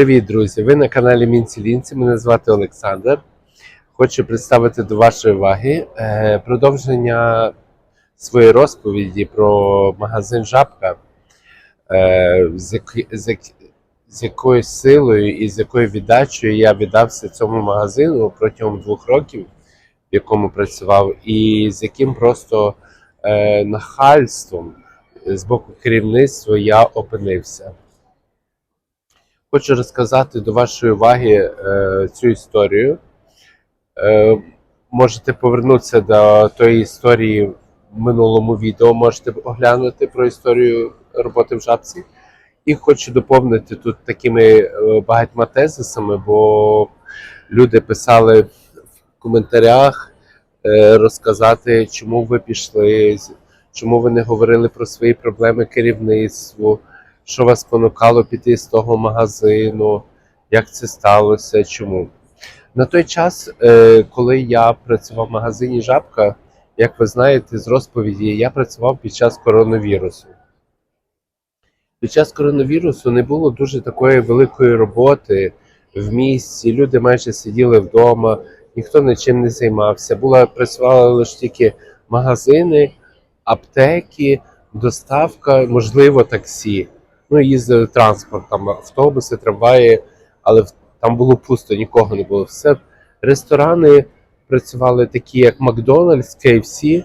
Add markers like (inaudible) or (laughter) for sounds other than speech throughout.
Привіт, друзі! Ви на каналі Мінцілінці. Мене звати Олександр. Хочу представити до вашої уваги е, продовження своєї розповіді про магазин Жабка, е, з, якою силою і з якою віддачею я віддався цьому магазину протягом двох років, в якому працював, і з яким просто е, нахальством з боку керівництва я опинився. Хочу розказати до вашої уваги е, цю історію. Е, можете повернутися до тої історії в минулому відео, можете оглянути про історію роботи в жабці. І хочу доповнити тут такими е, багатьма тезисами, бо люди писали в коментарях е, розказати, чому ви пішли, чому ви не говорили про свої проблеми керівництву що вас спонукало піти з того магазину, як це сталося, чому. На той час, е, коли я працював в магазині Жабка, як ви знаєте з розповіді, я працював під час коронавірусу. Під час коронавірусу не було дуже такої великої роботи в місті. Люди майже сиділи вдома, ніхто нічим не займався. Була працювали лише тільки магазини, аптеки, доставка, можливо, таксі. Ну, їздили транспорт, там автобуси, трамваї, але там було пусто, нікого не було. Все ресторани працювали такі, як Макдональдс, KFC,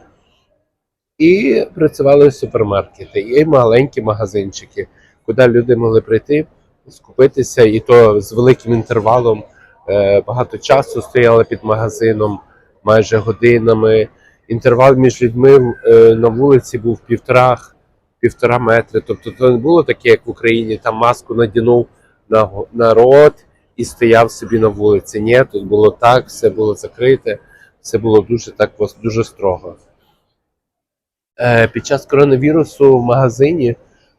і працювали супермаркети, і маленькі магазинчики, куди люди могли прийти, скупитися, і то з великим інтервалом. Е, Багато часу стояли під магазином, майже годинами. Інтервал між людьми е, на вулиці був півтора, півтора метри. Тобто це не було таке, як в Україні, там маску надягнув на, го- на рот і стояв собі на вулиці. Ні, тут було так, все було закрите, все було дуже так дуже строго. Е, Під час коронавірусу в магазині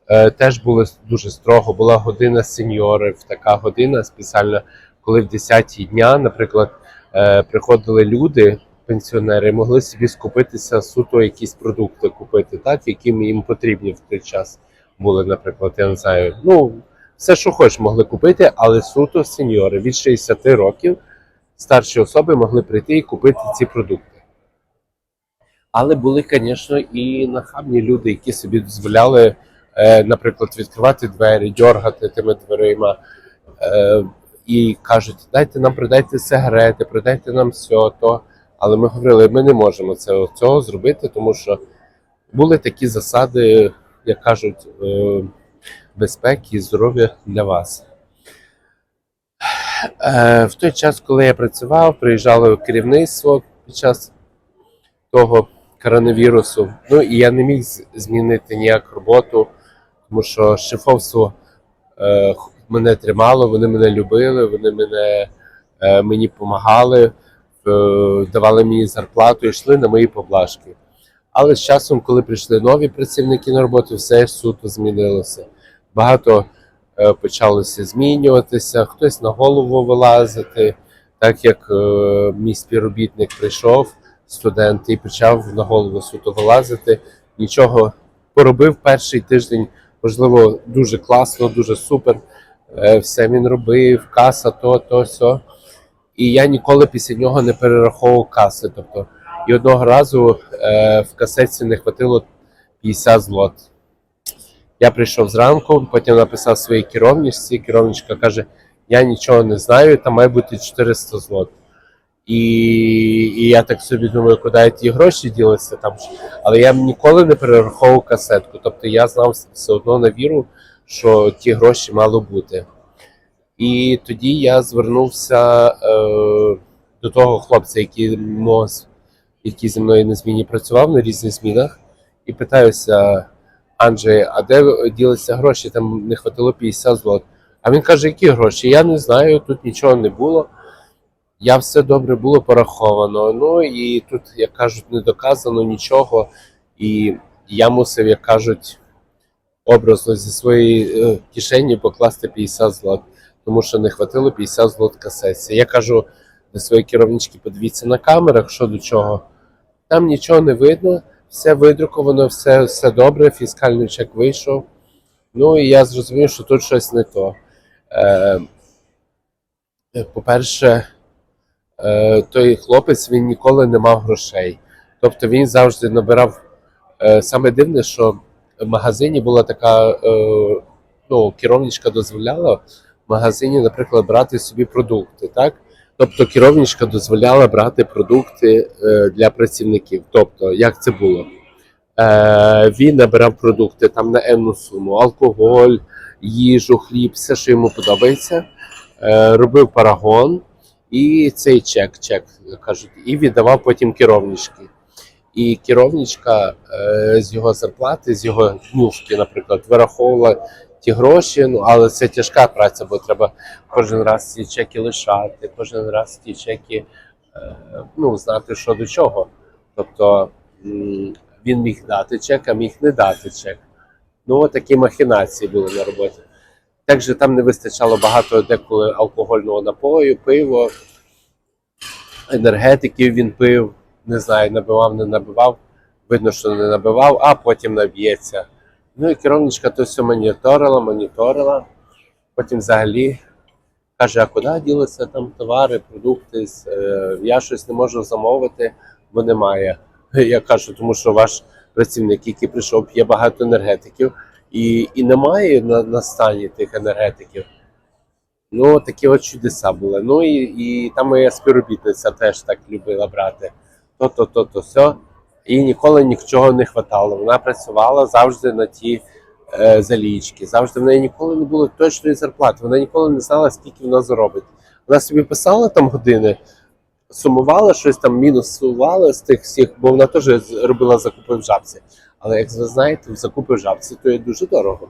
е, теж було дуже строго. Була година сеньорів, така година спеціальна, коли в 10 дня, наприклад, е, приходили люди, пенсіонери, могли собі скупитися суто якісь продукти купити, так, які їм потрібні в той час були, наприклад, я не знаю. Ну, все, що хоч могли купити, але суто сеньори від 60 років старші особи могли прийти і купити ці продукти. Але були, звісно, і нахабні люди, які собі дозволяли, е, наприклад, відкривати двері, дьоргати тими дверима. Е, і кажуть, дайте нам продайте сигарети, продайте нам все то. Але ми говорили, ми не можемо це, цього зробити, тому що були такі засади, як кажуть, е, безпеки і здоров'я для вас. Е, в той час, коли я працював, приїжджало керівництво під час того коронавірусу. Ну і я не міг змінити ніяк роботу, тому що шефовство е, мене тримало, вони мене любили, вони мене, мені допомагали, давали мені зарплату йшли на мої поблажки. Але з часом, коли прийшли нові працівники на роботу, все суто змінилося. Багато е, почалося змінюватися, хтось на голову вилазити, так як е, мій співробітник прийшов, студент, і почав на голову суто вилазити. Нічого поробив перший тиждень, можливо, дуже класно, дуже супер. Е, Все він робив, каса, то, то, все. І я ніколи після нього не перераховував каси. Тобто, і одного разу е, в касетці не хватило 50 злот. Я прийшов зранку, потім написав своїй керівничці. Керівничка каже: я нічого не знаю, там має бути 400 злот. І, і я так собі думаю, куди ті гроші ділися там. Але я ніколи не перераховував касетку. Тобто я знав все одно на віру, що ті гроші мало бути. І тоді я звернувся е, до того хлопця, який, мос, який зі мною на зміні працював на різних змінах, і питаюся, Анджей, а де ділися гроші? Там не хватило 50 злот. А він каже, які гроші? Я не знаю, тут нічого не було. Я все добре було пораховано. Ну і тут, як кажуть, не доказано нічого. І я мусив, як кажуть, образно зі своєї е, кишені покласти 50 злот, тому що не хватило 50 злот касеті. Я кажу до своєї керівнички, подивіться на камерах, що до чого. Там нічого не видно, все видруковано, все, все добре, фіскальний чек вийшов. Ну і я зрозумів, що тут щось не то. Е, По-перше, е, той хлопець він ніколи не мав грошей. Тобто він завжди набирав. е, Саме дивне, що в магазині була така, е, ну, керівничка дозволяла магазині, наприклад, брати собі продукти. Так? Тобто керівничка дозволяла брати продукти е, для працівників. Тобто, як це було? Е, Він набирав продукти там на енну суму, алкоголь, їжу, хліб, все, що йому подобається. Е, Робив парагон і цей чек, чек кажуть, і віддавав потім керівнички. І керівничка з його зарплати, з його днюшки, наприклад, вираховувала ті гроші. Ну але це тяжка праця, бо треба кожен раз ці чеки лишати, кожен раз ті чеки е, ну, знати, що до чого. Тобто він міг дати чек, а міг не дати чек. Ну, такі махінації були на роботі. Також там не вистачало багато деколи алкогольного напою, пиво, енергетиків він пив, не знаю, набивав, не набивав. Видно, що не набивав, а потім наб'ється. Ну і керівничка то все моніторила, моніторила. Потім взагалі каже, а куди ділися там товари, продукти? Е, Я щось не можу замовити, бо немає. (laughs) Я кажу, тому що ваш працівник, який прийшов, п'є багато енергетиків, і, і немає на, на стані тих енергетиків. Ну, такі от чудеса були. Ну і, і там моя співробітниця теж так любила брати. То-то, то, то, все. І ніколи нічого не хватало. Вона працювала завжди на ті е, залічки. Завжди в неї ніколи не було точної зарплати. Вона ніколи не знала, скільки вона заробить. Вона собі писала там години, сумувала щось там, мінусувала з тих всіх, бо вона теж робила закупи в жабці. Але як ви знаєте, в закупи в жабці то є дуже дорого.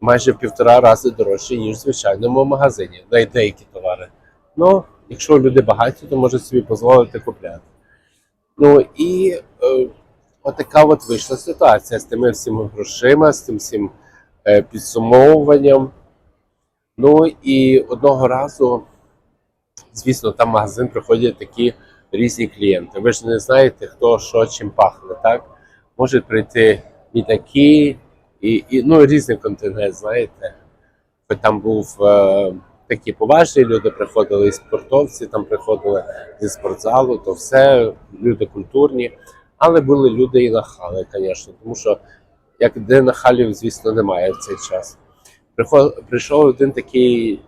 Майже в півтора рази дорожче, ніж в звичайному магазині, на деякі товари. Ну, якщо люди багаті, то можуть собі дозволити купляти. Ну і е, отака от вийшла ситуація з тими всіма грошима, з тим всім е, підсумовуванням. Ну і одного разу, звісно, там магазин приходять такі різні клієнти. Ви ж не знаєте, хто що чим пахне, так? Можуть прийти і такі, і, і ну, різний контингент, знаєте. Там був е, такі поважні люди, приходили і спортовці, там приходили зі спортзалу, то все, люди культурні. Але були люди і нахали, звісно, тому що як де нахалів, звісно, немає в цей час. Прийшов один такий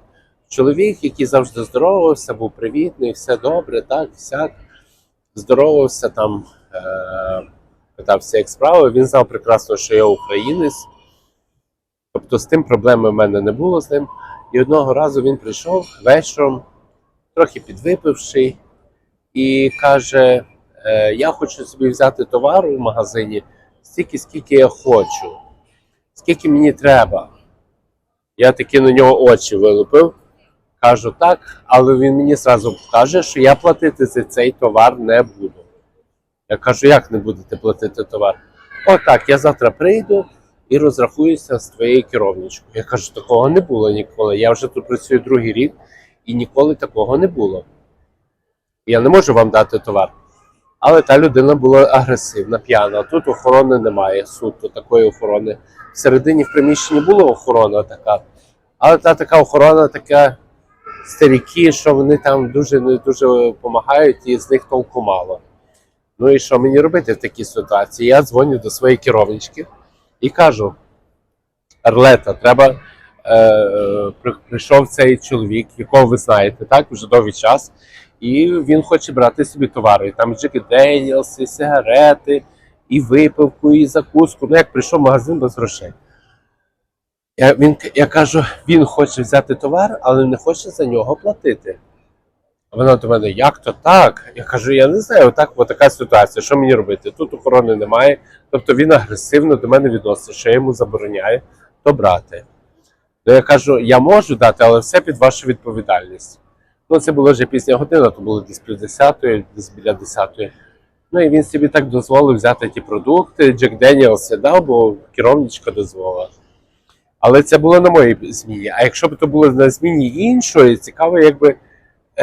чоловік, який завжди здоровався, був привітний, все добре, так, всяк. Здоровався там, е, питався, як справи. Він знав прекрасно, що я українець. Тобто з тим проблеми в мене не було з ним. І одного разу він прийшов вечором, трохи підвипивши, і каже: е, Я хочу собі взяти товар у магазині стільки, скільки я хочу, скільки мені треба. Я таки на нього очі вилупив, кажу так, але він мені зразу каже, що я платити за цей товар не буду. Я кажу, як не будете платити товар? Отак, я завтра прийду і розрахуюся з твоєю керівничкою. Я кажу, такого не було ніколи. Я вже тут працюю другий рік і ніколи такого не було. Я не можу вам дати товар. Але та людина була агресивна, п'яна. Тут охорони немає, суто такої охорони. Всередині в приміщенні була охорона така, але та така охорона така старіки, що вони там дуже не дуже допомагають, і з них толку мало. Ну і що мені робити в такій ситуації? Я дзвоню до своєї керівнички і кажу: Арлета, треба. Е, прийшов цей чоловік, якого ви знаєте, так, вже довгий час, і він хоче брати собі товари. Там Джекі Деніелс, і сигарети, і випивку, і закуску. Ну, як прийшов в магазин без грошей. Я, він, я кажу, він хоче взяти товар, але не хоче за нього платити. Вона до мене, як то так? Я кажу, я не знаю, отак, така ситуація. Що мені робити? Тут охорони немає. Тобто він агресивно до мене відноситься, що я йому забороняю то брати. Ну, я кажу, я можу дати, але все під вашу відповідальність. Ну, це було вже пізня година, то було десь пів десятої, десь біля десятої. Ну і він собі так дозволив взяти ті продукти. Джек Деніелс я дав, бо керівничка дозволила. Але це було на моїй зміні. А якщо б це було на зміні іншої, цікаво, якби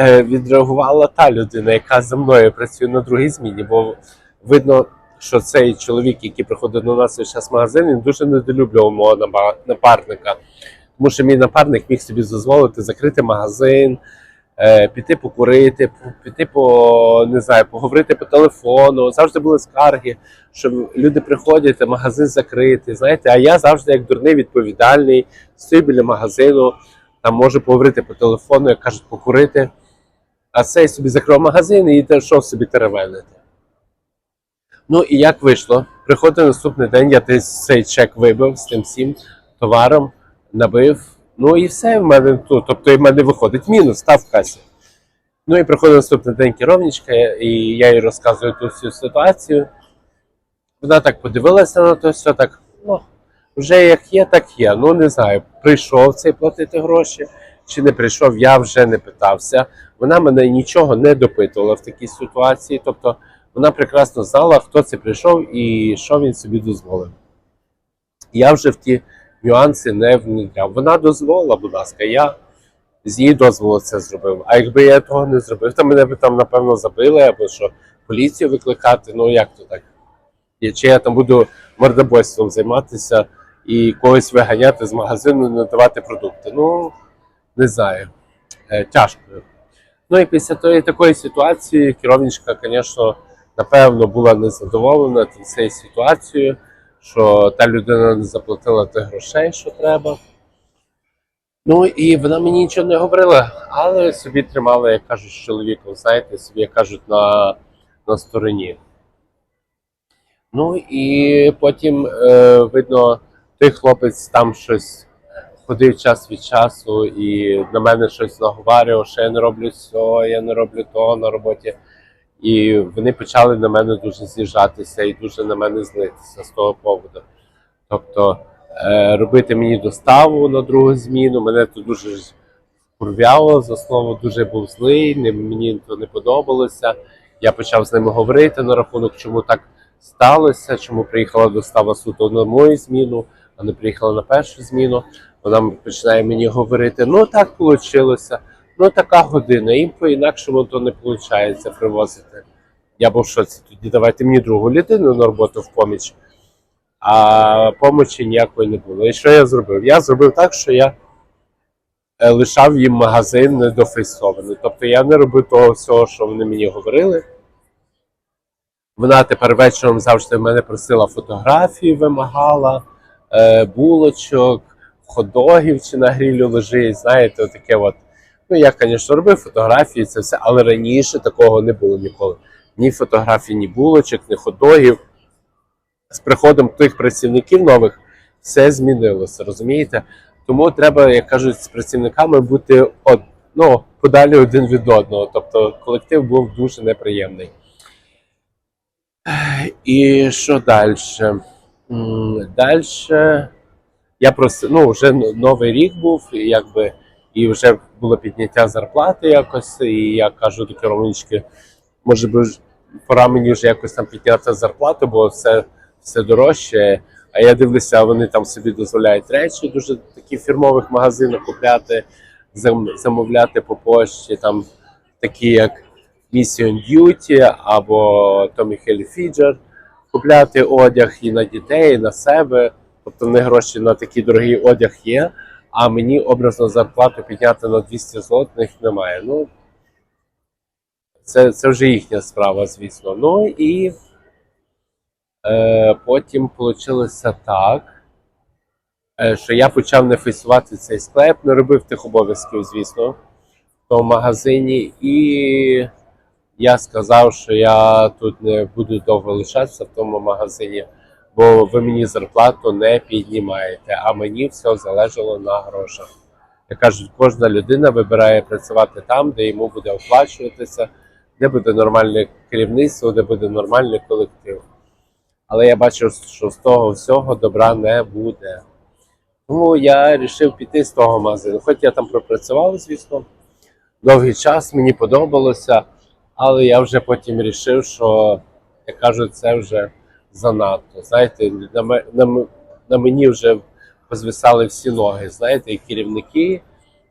відреагувала та людина, яка за мною працює на другій зміні. Бо видно, що цей чоловік, який приходить до нас весь час в магазин, він дуже недолюблював мого напарника. Тому що мій напарник міг собі дозволити закрити магазин, е, піти покурити, піти по не знаю, поговорити по телефону. Завжди були скарги, що люди приходять, а магазин закритий. Знаєте, а я завжди, як дурний, відповідальний, стою біля магазину, там можу поговорити по телефону, як кажуть, покурити. А цей собі закрив магазин і йшов собі теревенити. Ну і як вийшло? Приходив наступний день, я цей чек вибив з тим всім товаром, набив. Ну і все в мене тут. Тобто в мене виходить мінус, став в касі. Ну і приходить наступний день керівничка, і я їй розказую ту всю ситуацію. Вона так подивилася на то все, так, ну, вже як є, так є. Ну не знаю, прийшов цей платити гроші чи не прийшов, я вже не питався. Вона мене нічого не допитувала в такій ситуації. Тобто вона прекрасно знала, хто це прийшов і що він собі дозволив. Я вже в ті нюанси не вникав. Вона дозволила, будь ласка, я з її дозволу це зробив. А якби я того не зробив, то мене би там, напевно, забили, або що поліцію викликати. Ну як то так? Чи я там буду мордобойством займатися і когось виганяти з магазину, не давати продукти? Ну, не знаю. Е, тяжко. Ну і після тої такої ситуації керівничка, звісно, напевно, була незадоволена цією ситуацією, що та людина не заплатила тих грошей, що треба. Ну і вона мені нічого не говорила, але собі тримала, як кажуть, з чоловіком, знаєте, собі як кажуть, на, на стороні. Ну і потім, е, видно, той хлопець там щось ходив час від часу і на мене щось наговарював, що я не роблю цього, я не роблю того на роботі. І вони почали на мене дуже з'їжджатися і дуже на мене злитися з того поводу. Тобто е, робити мені доставу на другу зміну, мене тут дуже вкурвяло, за слово дуже був злий, мені то не подобалося. Я почав з ними говорити на рахунок, чому так сталося, чому приїхала достава суто на мою зміну, а не приїхала на першу зміну. Вона починає мені говорити: ну так вийшло, ну така година, їм по-інакшому то не виходить привозити. Я був в шоці. Тоді давайте мені другу людину на роботу в поміч. А помочі ніякої не було. І що я зробив? Я зробив так, що я е, лишав їм магазин недофейсований. Тобто я не робив того всього, що вони мені говорили. Вона тепер вечором завжди в мене просила фотографії, вимагала, е, булочок, ходогів чи на грілю лежить. Знаєте, таке от. Ну, я, звісно, робив фотографії, це все, але раніше такого не було ніколи. Ні фотографій, ні булочок, ні ходогів. З приходом тих працівників нових все змінилося, розумієте? Тому треба, як кажуть, з працівниками бути од, ну, подалі один від одного. Тобто колектив був дуже неприємний. І що далі? Далі я просто ну, вже новий рік був, і якби і вже було підняття зарплати якось. І я кажу до керівнички, може би пора мені вже якось там підняти зарплату, бо все, все дорожче. А я дивлюся, вони там собі дозволяють речі дуже такі в фірмових магазинах купляти, замовляти по пошті, там такі як Mission Duty або Tommy Hilfiger, купляти одяг і на дітей, і на себе. Тобто в них гроші на такий дорогий одяг є, а мені образно зарплату підняти на 200 злотих немає. Ну, це, це вже їхня справа, звісно. Ну і е, потім вийшло так, е, що я почав не фейсувати цей склеп, не робив тих обов'язків, звісно, в тому магазині. І я сказав, що я тут не буду довго лишатися в тому магазині, бо ви мені зарплату не піднімаєте, а мені все залежало на грошах. Як кажуть, кожна людина вибирає працювати там, де йому буде оплачуватися, де буде нормальне керівництво, де буде нормальний колектив. Але я бачив, що з того всього добра не буде. Тому я вирішив піти з того магазину. Хоч я там пропрацював, звісно, довгий час, мені подобалося, але я вже потім вирішив, що, як кажуть, це вже занадто. Знаєте, на, на, на мені вже позвисали всі ноги, знаєте, і керівники,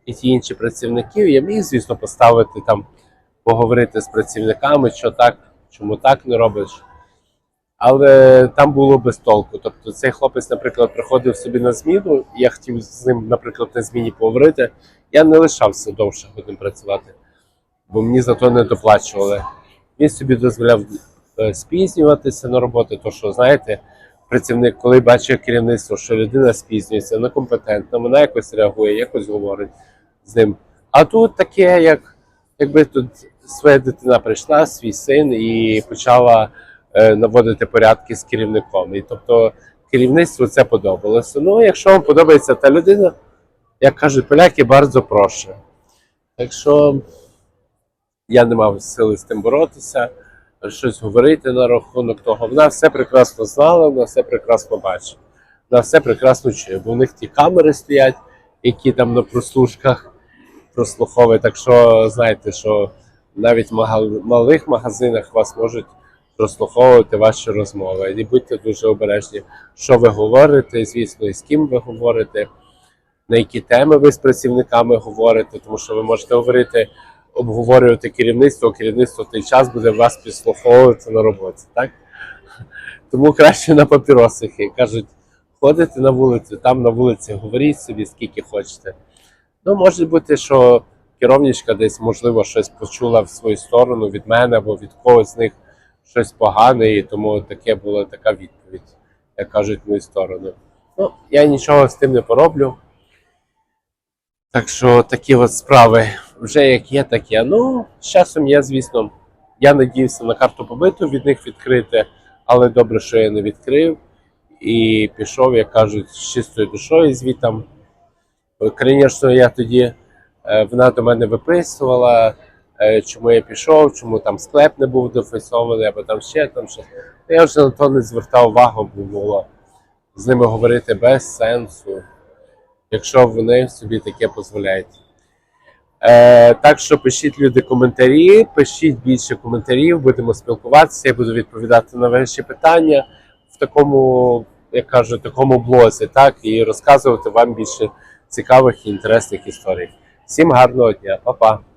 і ті інші працівники. Я міг, звісно, поставити там, поговорити з працівниками, що так, чому так не робиш. Але там було без толку. Тобто цей хлопець, наприклад, приходив собі на зміну, я хотів з ним, наприклад, на зміні поговорити. Я не лишався довше будемо працювати. бо мені за то не доплачували. Він собі дозволяв спізнюватися на роботу, то що, знаєте, працівник, коли бачить керівництво, що людина спізнюється, некомпетентна, вона якось реагує, якось говорить з ним. А тут таке, як якби тут своя дитина прийшла, свій син, і почала е, наводити порядки з керівником. І тобто керівництву це подобалося. Ну, якщо вам подобається та людина, як кажуть поляки, bardzo прошу. Так що я не мав сили з тим боротися, щось говорити на рахунок того. Вона все прекрасно знала, вона все прекрасно бачить. Вона все прекрасно чує, бо в них ті камери стоять, які там на прослушках прослуховують. Так що знаєте, що навіть в малих магазинах вас можуть прослуховувати ваші розмови. І будьте дуже обережні, що ви говорите, звісно, і з ким ви говорите, на які теми ви з працівниками говорите, тому що ви можете говорити, обговорювати керівництво, керівництво той час буде вас підслуховувати на роботі. Так? Тому краще на папіросики. Кажуть, ходите на вулицю, там на вулиці говоріть собі скільки хочете. Ну, може бути, що керівничка десь, можливо, щось почула в свою сторону від мене або від когось з них щось погане, і тому таке була така відповідь, як кажуть, в мою сторону. Ну, я нічого з тим не пороблю. Так що такі от справи вже як є, так є. Ну, з часом я, звісно, я надіявся на карту побиту від них відкрити, але добре, що я не відкрив. І пішов, як кажуть, з чистою душою звітом. Звісно, я тоді е, вона до мене виписувала, е, чому я пішов, чому там склеп не був дофасований, або там ще там щось. Я вже на то не звертав увагу, бо було з ними говорити без сенсу, якщо вони собі таке дозволяють. Е, так що пишіть люди коментарі, пишіть більше коментарів, будемо спілкуватися, я буду відповідати на ваші питання в такому, як кажу, такому блозі, так, і розказувати вам більше цікавих і інтересних історій. Всім гарного дня, Па-па!